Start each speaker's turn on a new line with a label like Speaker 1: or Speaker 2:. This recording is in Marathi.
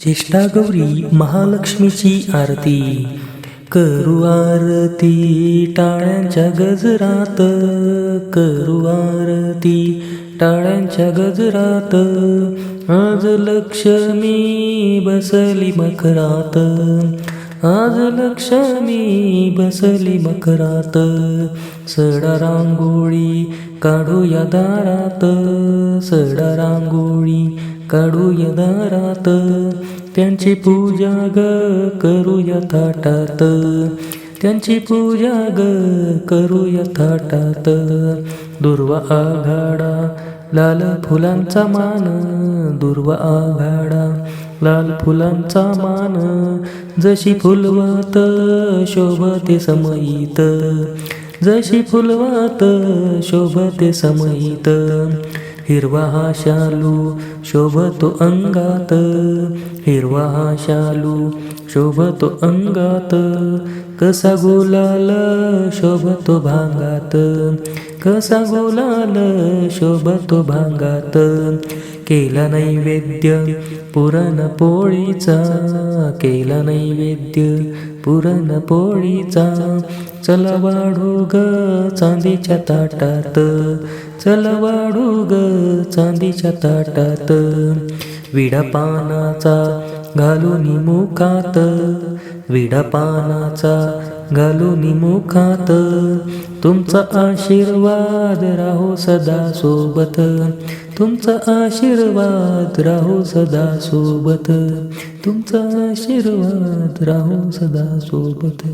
Speaker 1: ज्येष्ठा गौरी महालक्ष्मीची आरती. करू आरती टाळ्यांच्या गजरात. करू आरती टाळ्यांच्या गजरात. आज लक्ष्मी बसली मकरात आज लक्ष्मी बसली मकरात सडा रांगोळी काढूया दारात. सडा रांगोळी काढूया दारात त्यांची पूजा ग करूया थाटात. त्यांची पूजा ग करूया थाटात. दुर्वा आघाडा लाल फुलांचा मान. दुर्वा आघाडा लाल फुलांचा मान. जशी फुलवात शोभते समयीत जशी फुलवात शोभते समयीत हिरवा हा शालू शोभतो अंगात. हिरवा हा शालू शोभतो अंगात. कसा गुलाल शोभतो भांगात. कसा गुलाल शोभतो भांगात. केला नैवेद्य. पुरणपोळीचा केला नैवेद्य. पुरणपोळीचा चला वाढू ग चांदीच्या ताटात. चला वाढू ग चांदीच्या ताटात. विडा पानाचा घालून मुखात. विडा पानाचा घालून मुखात. तुमचा आशीर्वाद राहो सदा सोबत. तुमचा आशीर्वाद राहो सदा सोबत. तुमचा आशीर्वाद राहो सदा सोबत.